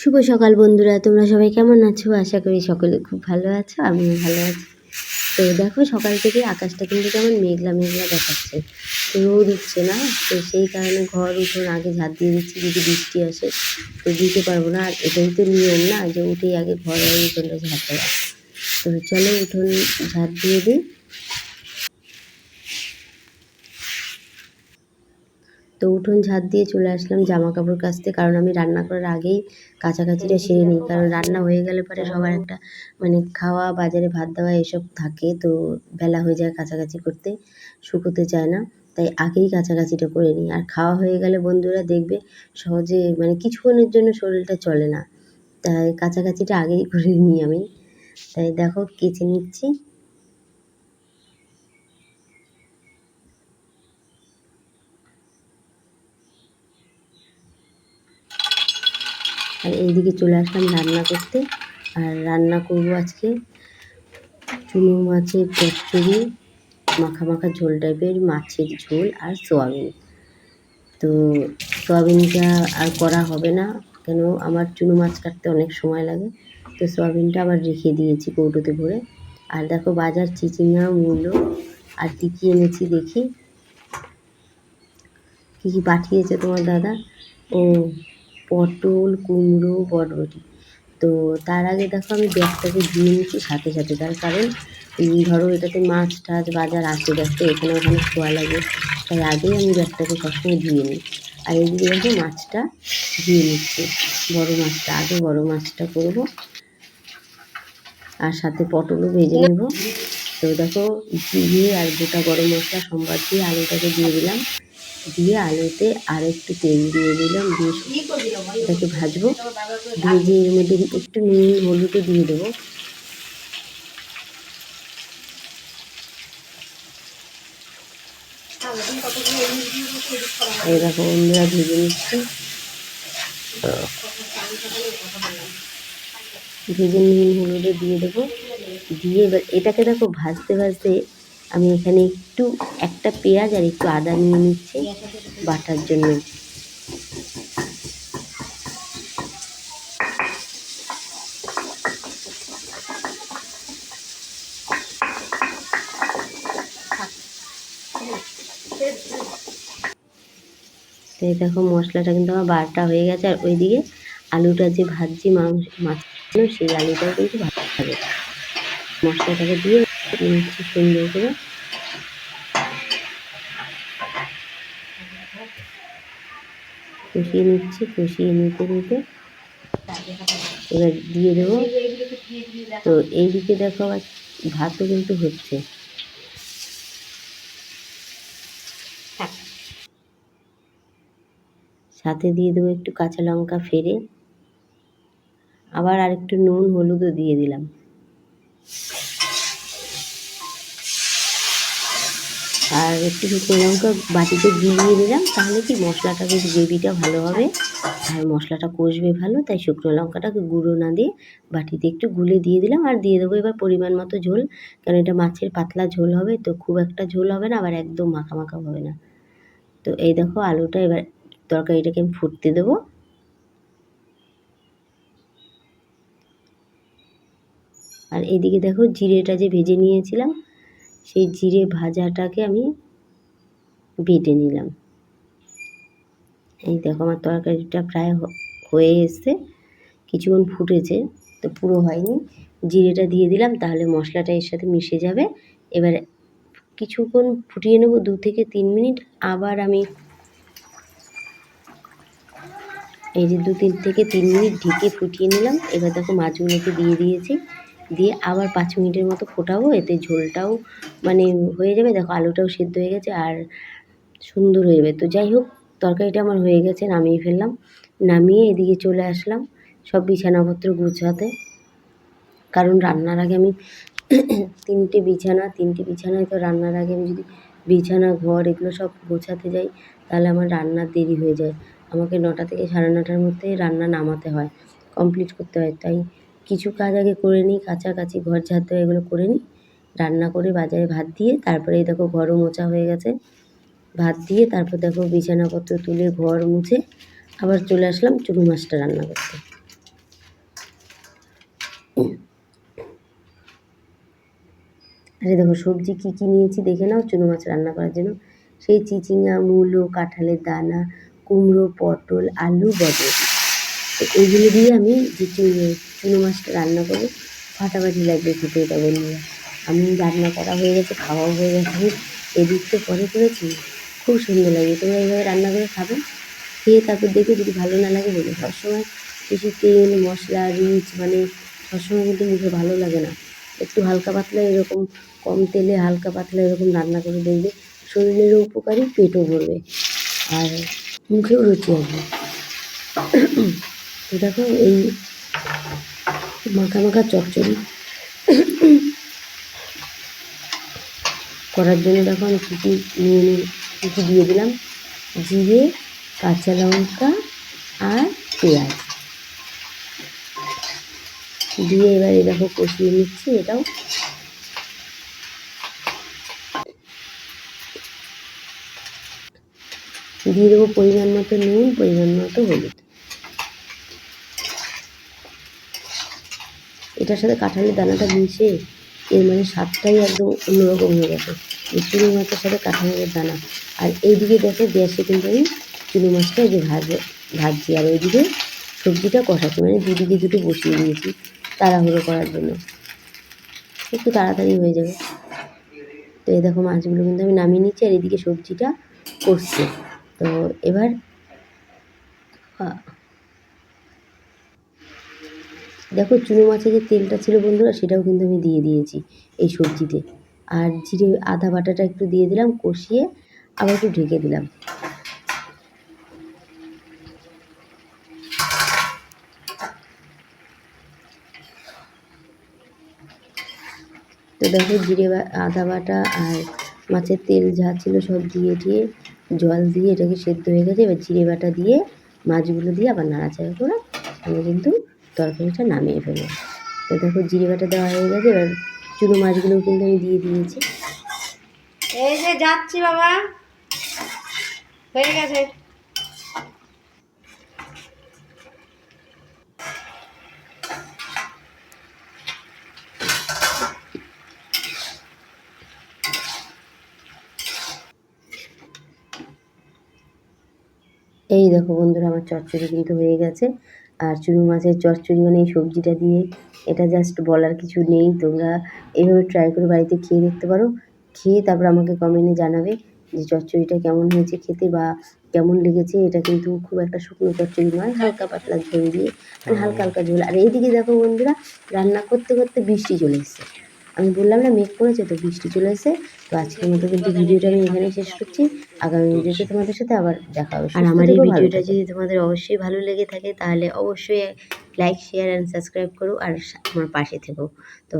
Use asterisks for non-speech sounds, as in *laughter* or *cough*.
শুভ সকাল বন্ধুরা, তোমরা সবাই কেমন আছো? আশা করি সকলে খুব ভালো আছো, আমিও ভালো আছি। তো দেখো, সকাল থেকে আকাশটা কিন্তু কেমন মেঘলা মেঘলা দেখাচ্ছে। রোদ উঠছে না, তো সেই কারণে ঘর উঠোন আগে ঝাঁপ দিয়ে দিচ্ছি, যদি বৃষ্টি আসে তো দিতে পারব না। আর এটাই তো নিয়ম না, যে উঠেই আগে ঘর উঠোনটা ঝাঁট দেওয়া। তো চলো উঠোন ঝাঁপ দিয়ে দিই। তো উঠোন ঝাঁট দিয়ে চলে আসলাম জামা কাপড় কাচতে, কারণ আমি রান্না করার আগেই কাছাকাছিটা সেরে নিই। কারণ রান্না হয়ে গেলে পরে সবার একটা মানে খাওয়া, বাজারে ভাত দেওয়া এসব থাকে, তো বেলা হয়ে যায় কাছাকাছি করতে, শুকোতে চায় না। তাই আগেই কাছাকাছিটা করে নিই। আর খাওয়া হয়ে গেলে বন্ধুরা দেখবে সহজে মানে কিছুক্ষণের জন্য শরীরটা চলে না। তাই কাছাকাছিটা আগেই করে নিই আমি। তাই দেখো কেচে নিচ্ছি। আর এইদিকে চলে আসলাম রান্না করতে। আর রান্না করব আজকে চুনো মাছের চচ্চড়ি মাখা মাখা ঝোল টাইপের মাছের ঝোল আর সোয়াবিন। তো সোয়াবিনটা আর করা হবে না, কেন আমার চুনো মাছ কাটতে অনেক সময় লাগে। তো সোয়াবিনটা আবার রেখে দিয়েছি কৌটোতে ভরে। আর দেখো বাজার চিচিঙা মূলো আর কী কী এনেছি দেখি। কী কী পাঠিয়েছে তোমার দাদা? ও পটল, কুমড়ো, বরবটি। তো তার আগে দেখো আমি ব্যাগটাকে ধুয়ে নিচ্ছি সাথে সাথে। তার কারণ ধরো এটাতে মাছ টাছ বাজার আসে দেখো, এখানে ওখানে খোয়া লাগে। তাই আগেই আমি ব্যাগটাকে সবসময় ধুয়ে নিই। আর এদিকে দেখো মাছটা ধুয়ে নিচ্ছি। বড় মাছটা, আগে বড় মাছটা করব। আর সাথে পটলও ভেজে নেব। তো দেখো দিয়ে আর গোটা গরম মশলা, সম্বাদ দিয়ে আলুটাকে দিয়ে দিলাম। দিয়ে আলুতে আর একটু তেল দিয়ে দিলাম, দিয়ে এটাকে ভাজবো। ভেজে এর মধ্যে একটু নুন হলুদও দিয়ে দেবো। দেখো বন্ধুরা, ভেজে নিচ্ছি। ভেজে নুন হলুদও দিয়ে দেবো। দিয়ে এটাকে দেখো ভাজতে ভাজতে আমি এখানে একটু, একটা পেঁয়াজ আর একটু আদা নিয়ে নিচ্ছি বাটার জন্য। দেখো মশলাটা কিন্তু আমার বারটা হয়ে গেছে, আর ওইদিকে আলুটা যে ভাজছি মাংস, মাছ, সেই আলুটাও কিন্তু ভাজতে হবে। মশলাটাকে দিয়ে নিচ্ছি সুন্দর করে। কষিয়ে নিচ্ছি কষিয়ে নিতে নিতে। এবার দিয়ে দেবো। তো এইদিকে দেখো আবার ভাতও কিন্তু হচ্ছে। সাথে দিয়ে দেবো একটু কাঁচা লঙ্কা ফেরে আবার আরেকটু নুন হলুদও দিয়ে দিলাম। আর একটু শুকনো লঙ্কা বাটিতে গিলিয়ে দিলাম, তাহলে কি মশলাটা বেশ গ্রেভিটা ভালো হবে। আর মশলাটা কষবে ভালো, তাই শুকনো লঙ্কাটাকে গুঁড়ো না দিয়ে বাটিতে একটু গুলে দিয়ে দিলাম। আর দিয়ে দেবো এবার পরিমাণ মতো ঝোল, কারণ এটা মাছের পাতলা ঝোল হবে, তো খুব একটা ঝোল হবে না, আবার একদম মাখা মাখা হবে না। তো এই দেখো আলুটা এবার তরকারিটাকে আমি ফুটতে দেবো। আর এদিকে দেখো জিরেটা যে ভেজে নিয়েছিলাম সেই জিরে ভাজাটাকে আমি বেটে নিলাম। এই দেখো আমার তরকারিটা প্রায় হয়ে এসছে। কিছুক্ষণ ফুটেছে, তো পুরো হয়নি। জিরেটা দিয়ে দিলাম, তাহলে মশলাটা এর সাথে মিশে যাবে। এবার কিছুক্ষণ ফুটিয়ে নেব, দু থেকে তিন মিনিট। আবার আমি এই যে দু তিন থেকে তিন মিনিট ঢেকে ফুটিয়ে নিলাম। এবার দেখো মাছগুলোকে দিয়ে দিয়েছি। দিয়ে আবার পাঁচ মিনিটের মতো ফোটাবো, এতে ঝোলটাও মানে হয়ে যাবে। দেখো, আলুটাও সেদ্ধ হয়ে গেছে আর সুন্দর হয়ে যাবে। তো যাই হোক, তরকারিটা আমার হয়ে গেছে, নামিয়ে ফেললাম। নামিয়ে এদিকে চলে আসলাম সব বিছানাপত্র গুছাতে। কারণ রান্নার আগে আমি *coughs* তিনটে বিছানা, তিনটে বিছানায় তো রান্নার আগে আমি যদি বিছানা, ঘর এগুলো সব গোছাতে যাই, তাহলে আমার রান্নার দেরি হয়ে যায়। আমাকে নটা থেকে সাড়ে নটার মধ্যে রান্না নামাতে হয়, কমপ্লিট করতে হয়। তাই কিছু কাজ আগে করে নিই, কাছাকাছি ঘর ঝাড় দেওয়া এগুলো করে নিই। রান্না করে, বাজারে ভাত দিয়ে, তারপরে দেখো ঘরও মোছা হয়ে গেছে। ভাত দিয়ে তারপর দেখো বিছানাপত্র তুলে ঘর মুছে আবার চলে আসলাম চুনো মাছটা রান্না করতে। আরে দেখো সবজি কী কী নিয়েছি দেখে নাও চুনো মাছ রান্না করার জন্য। সেই চিচিঙা মূলো, কাঁঠালের দানা, কুমড়ো, পটল, আলু, বরবটি। তো এইগুলো দিয়ে আমি যে চুনো মাছটা রান্না করব, ফাটাফাটি লাগবে খেতে এটা বন্ধুরা আমি রান্না করা হয়ে গেছে, খাওয়াও হয়ে গেছে এদিক তো পরে করেছি। খুব সুন্দর লাগে। তোমরা এইভাবে রান্না করে খাবে? খেয়ে তারপর দেখে যদি ভালো না লাগে বলো সবসময় বেশি তেল, মশলা, রিচ মানে সবসময় কিন্তু মুখে ভালো লাগে না। একটু হালকা পাতলা এরকম, কম তেলে হালকা পাতলা এরকম রান্না করে দেখবে, শরীরেরও উপকারী, পেটও ভরবে। আর মুখেও রুচি আসবে। দেখো এই মাখা মাখা চচ্চড়ি করার জন্য দেখো আমি কী কী নিয়ে কী দিয়ে দিলাম। জিরে, কাঁচা লঙ্কা আর পেঁয়াজ। দিয়ে এবার এই দেখো কষিয়ে নিচ্ছি এটাও। দিয়ে দেবো পরিমাণ মতো নুন, পরিমাণ মতো হলুদ। এটার সাথে কাঁঠালের দানাটা মিশে এর মানে স্বাদটাই একদম অন্যরকম হয়ে গেছে। এই চুনো মাছের সাথে কাঁঠালের দানা। আর এইদিকে দেখো গ্যাসে কিন্তু আমি চুনো মাছটা যে ভাজ, ভাজছি। আর ওইদিকে সবজিটা কষাচ্ছি। মানে দুদিকে দুটো বসিয়ে দিয়েছি তাড়াহুড়ো করার জন্য। একটু তাড়াতাড়ি হয়ে যাবে। তো এই দেখো মাছগুলো কিন্তু আমি নামিয়ে নিচ্ছি আর এদিকে সবজিটা করছি। তো এবার দেখো চুনো মাছের যে তেলটা ছিল বন্ধুরা, সেটাও কিন্তু আমি দিয়ে দিয়েছি এই সবজিতে। আর জিরে আদা বাটাটা একটু দিয়ে দিলাম, কষিয়ে আবার একটু ঢেকে দিলাম। তো দেখো জিরে আদা বাটা আর মাছের তেল যা ছিল সব দিয়ে দিয়ে জল দিয়ে এটাকে সেদ্ধ হয়ে গেছে। এবার জিরে বাটা দিয়ে মাছগুলো দিয়ে আবার নাড়াচাড়া করে আমি কিন্তু তরকারিটা নামিয়ে ফেলব তো দেখো জিরে বাটা দেওয়া হয়ে গেছে এবার চুনো মাছগুলোও কিন্তু আমি দিয়ে দিয়েছি। এই যে যাচ্ছি বাবা। হয়ে গেছে। এই দেখো বন্ধুরা আমার চচ্চড়ি কিন্তু হয়ে গেছে। আর চুনো মাছের চচ্চড়ি মানে এই সবজিটা দিয়ে এটা জাস্ট বলার কিছু নেই। তোমরা এভাবে ট্রাই করে বাড়িতে খেয়ে দেখতে পারো। খেয়ে তারপর আমাকে কমেন্টে জানাবে যে চচ্চড়িটা কেমন হয়েছে খেতে বা কেমন লেগেছে। এটা কিন্তু খুব একটা শুকনো চচ্চড়ি নয়, হালকা পাতলা ঝোল দিয়ে হালকা হালকা ঝোল। আর এইদিকে দেখো বন্ধুরা, রান্না করতে করতে বৃষ্টি চলে এসেছে। আমি বললাম না মেঘ করেছে তো বৃষ্টি চলে এসেছে তো আজকের মতো কিন্তু ভিডিওটা আমি এখানে শেষ করছি। আগামী ভিডিওতে তোমাদের সাথে আবার দেখা হবে। আর আমার এই ভিডিওটা যদি তোমাদের অবশ্যই ভালো লেগে থাকে তাহলে অবশ্যই লাইক শেয়ার অ্যান্ড সাবস্ক্রাইব করো আর আমার পাশে থেকো। তো